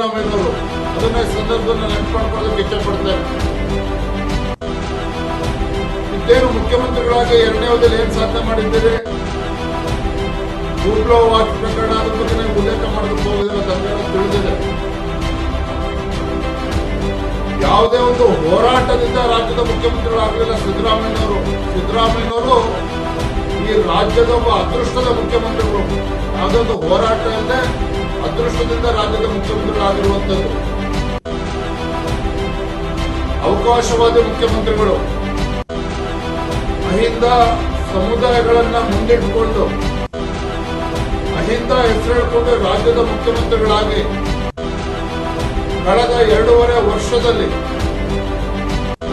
ಅದನ್ನ ಸಂದರ್ಭದಲ್ಲಿ ನೆನಪು ಮಾಡ್ಕೊಳ್ಳೋದಕ್ಕೆ ಇಷ್ಟಪಡ್ತೇನೆ. ಪಡ್ತೇನೆ ಇದ್ದೇನು ಮುಖ್ಯಮಂತ್ರಿಗಳಾಗಿ ಎರಡನೇ ಅವಧಿಯಲ್ಲಿ ಏನ್ ಸಾಧನೆ ಮಾಡಿದ್ದೀರಿ? ಗೂಗ್ಲೋ ವಾಚ್ ಪ್ರಕರಣ ಅದ್ರ ಬಗ್ಗೆ ಉಲ್ಲೇಖ ಮಾಡೋದಕ್ಕೆ ತಿಳಿದಿದೆ. ಯಾವುದೇ ಒಂದು ಹೋರಾಟದಿಂದ ರಾಜ್ಯದ ಮುಖ್ಯಮಂತ್ರಿಗಳಾಗಲಿಲ್ಲ ಸಿದ್ದರಾಮಯ್ಯನವರು. ಸಿದ್ದರಾಮಯ್ಯನವರು ಈ ರಾಜ್ಯದ ಒಬ್ಬ ಅದೃಷ್ಟದ ಮುಖ್ಯಮಂತ್ರಿಗಳು. ಯಾವುದೇ ಒಂದು ಹೋರಾಟ ಇಲ್ಲದೆ ಅದೃಷ್ಟದಿಂದ ಮುಖ್ಯಮಂತ್ರಿಗಳಾಗಿರುವಂತದ್ದು ಅವಕಾಶವಾದಿ ಮುಖ್ಯಮಂತ್ರಿಗಳು ಅಹಿಂದ ಸಮುದಾಯಗಳನ್ನ ಮುಂದಿಟ್ಟುಕೊಂಡು ಅಹಿಂದ ಹೆಸರು ಹೇಳ್ಕೊಂಡು ರಾಜ್ಯದ ಮುಖ್ಯಮಂತ್ರಿಗಳಾಗಿ ಕಳೆದ ಎರಡೂವರೆ ವರ್ಷದಲ್ಲಿ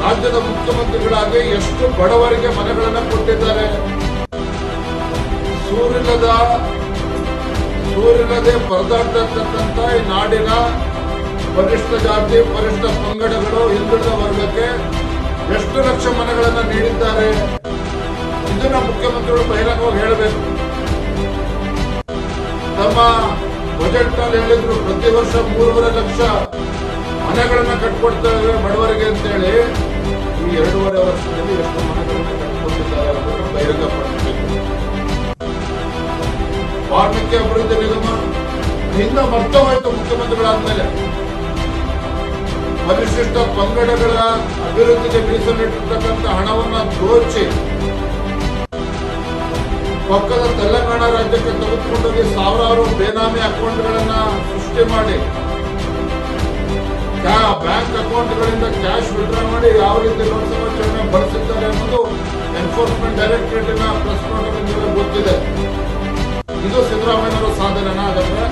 ರಾಜ್ಯದ ಮುಖ್ಯಮಂತ್ರಿಗಳಾಗಿ ಎಷ್ಟು ಬಡವರಿಗೆ ಮನೆಗಳನ್ನು ಕೊಟ್ಟಿದ್ದಾರೆ. ಸೂರಿಲ್ಲದ ಸೂರಿಲ್ಲದೆ ಪರದಾಡ್ತಕ್ಕಂಥ ಈ ನಾಡಿನ ಪರಿಷ್ಠ ಜಾತಿ ಪರಿಷ್ಠ ಪಂಗಡಗಳು ಹಿಂದುಳಿದ ವರ್ಗಕ್ಕೆ ಎಷ್ಟು ಲಕ್ಷ ಮನೆಗಳನ್ನ ನೀಡಿದ್ದಾರೆ? ಇದನ್ನ ಮುಖ್ಯಮಂತ್ರಿಗಳು ಬಹಿರಂಗವಾಗಿ ಹೇಳಬೇಕು. ತಮ್ಮ ಬಜೆಟ್ನಲ್ಲಿ ಹೇಳಿದ್ರು, ಪ್ರತಿ ವರ್ಷ ಮೂರುವರೆ ಲಕ್ಷ ಮನೆಗಳನ್ನ ಇದ್ದಾರೆ ಬಡವರಿಗೆ ಅಂತೇಳಿ ಈ ಎರಡೂವರೆ ವರ್ಷದಲ್ಲಿ ಎಷ್ಟು ವಾಲ್ಮೀಕಿ ಅಭಿವೃದ್ಧಿ ನಿಗಮ ಹಿಂದೆ ಮರ್ತೋಯ್ತು ಮುಖ್ಯಮಂತ್ರಿಗಳಾದ್ಮೇಲೆ. ಪರಿಶಿಷ್ಟ ಪಂಗಡಗಳ ಅಭಿವೃದ್ಧಿಗೆ ಮೀಸಲಿಟ್ಟಿರ್ತಕ್ಕಂಥ ಹಣವನ್ನು ದೋಚಿ, ಪಕ್ಕದ ತೆಲಂಗಾಣ ರಾಜ್ಯಕ್ಕೆ ತೆಗೆದುಕೊಂಡೋಗಿ ಸಾವಿರಾರು ಬೇನಾಮಿ ಅಕೌಂಟ್ಗಳನ್ನ ಸೃಷ್ಟಿ ಮಾಡಿ ಬ್ಯಾಂಕ್ ಅಕೌಂಟ್ಗಳಿಂದ ಕ್ಯಾಶ್ ವಿಡ್ರಾ ಮಾಡಿ ಯಾವ ರೀತಿ ಲೋಕಸಭಾ ಚುನಾವಣೆ ಬಳಸಿದ್ದಾರೆ ಅನ್ನೋದು ಎನ್ಫೋರ್ಸ್ಮೆಂಟ್ ಗೊತ್ತಿದೆ ಇದು ಸಿದ್ದರಾಮಯ್ಯನವರ ಸಾಧನೆನ ಅದರ